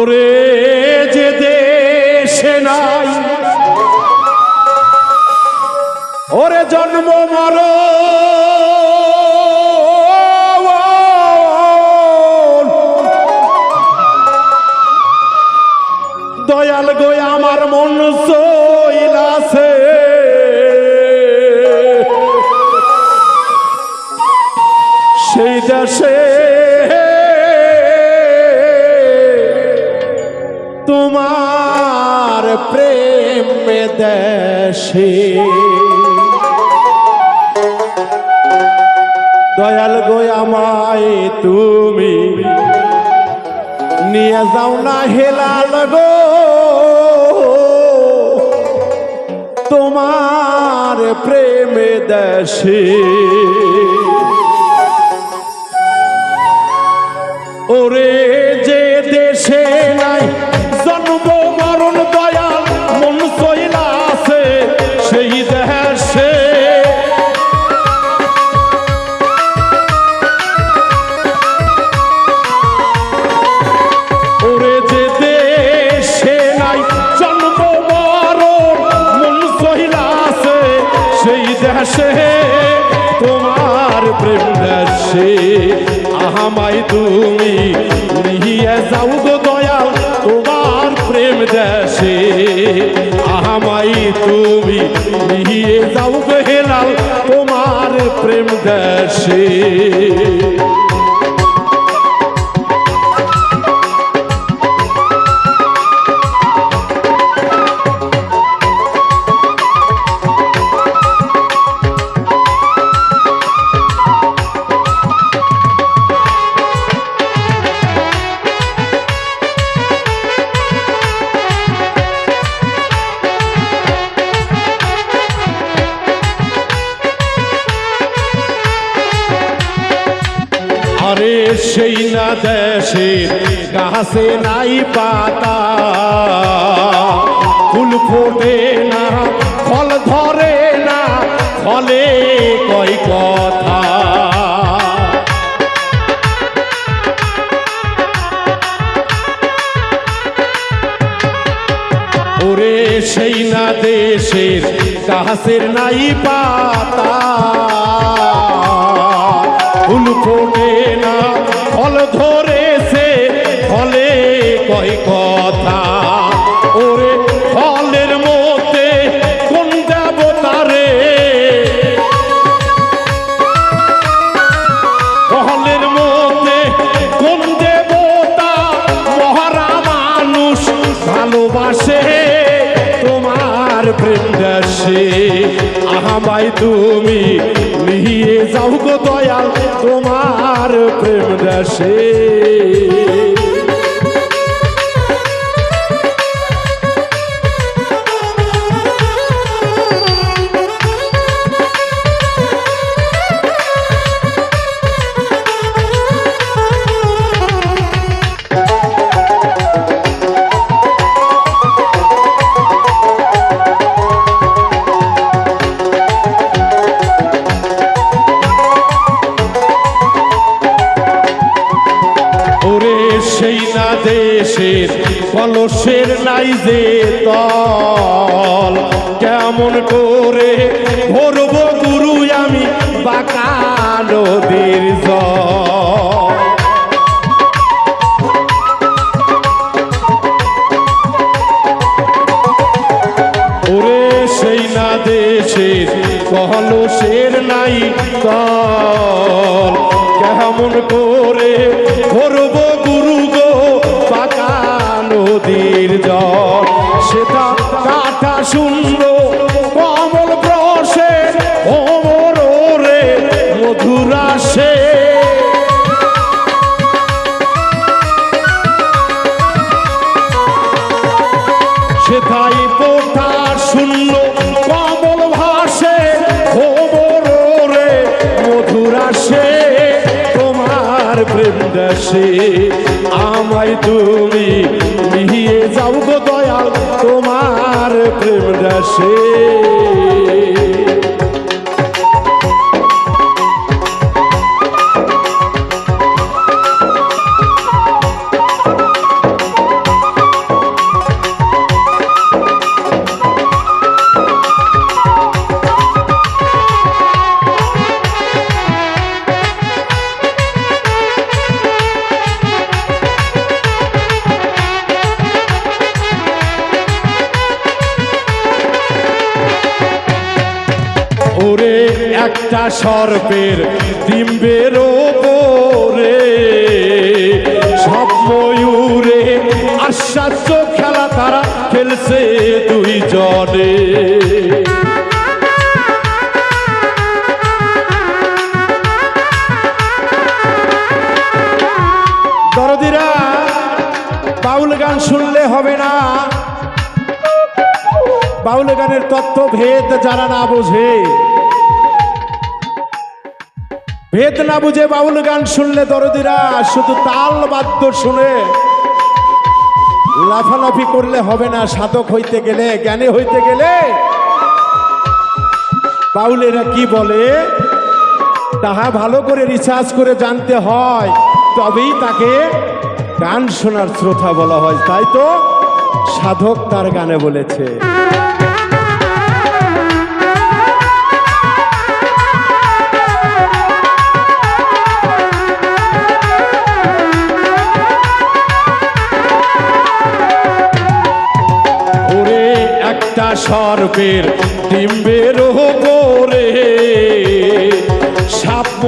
ওরে যে দেশে নাই। ওরে জন্ম মর। দয়াল গো আমার মন সইলাছে সেই দেশে দেশে। দয়াল গো আমায় তুমি নিয়ে যাও না হেলাল গো। তোমার প্রেমে দেশে। ওরে দেশে তোমার প্রেম দেশে আহামাই তুমি, নিয়ে যাও গো দয়াল, তোমার প্রেম দেশে আহামাই তুমি, নিয়ে যাও গো হেলাল, তোমার প্রেম দেশে দেশের গাছে নাই পাতা। ফুল ফোটে না, ফল ধরে না, ফলে কয় কথা। ওরে সেই না দেশের গাছের নাই পাতা। ফুল ফোটে ধরেছে ফলে কয় কথা। ওরে ফলের মধ্যে কোন ফলের মধ্যে কোন দেবতা? মহারা মানুষ ভালোবাসে, তোমার প্রেম দেশে আহামাই তুমি নিয়ে যাও গো দয়াল, তোমার দেশে কলসের নাই যে তল। কেমন করে ভরব গুরু আমি বাঁকা নদীর জল। ওরে সেই না দেশের কলসের নাই তল। কেমন করে ভরব নদীর জল সেটা কাটা শূন্য প্রেম দেশে একটা সর্পের ডিম্বের ওপরে সব ময়ূরে আশ্চর্য খেলা তারা খেলছে দুইজনে। দরদিরা, বাউল গান শুনলে হবে না। বাউল গানের তত্ত্ব ভেদ যারা না বোঝে। ভেদ না বুঝে বাউল গান শুনলে দরদিরা, শুধু তাল বাদ্য শুনে। লাফালাফি করলে হবে না, সাধক হইতে গেলে, জ্ঞানী হইতে গেলে। বাউলেরা কি বলে? তাহা ভালো করে রিসার্চ করে জানতে হয়, তবেই তাকে গান শোনার শ্রোতা বলা হয়। তাই তো সাধক তার গানে বলেছে। সর্বের ডিম্বের করে সাপ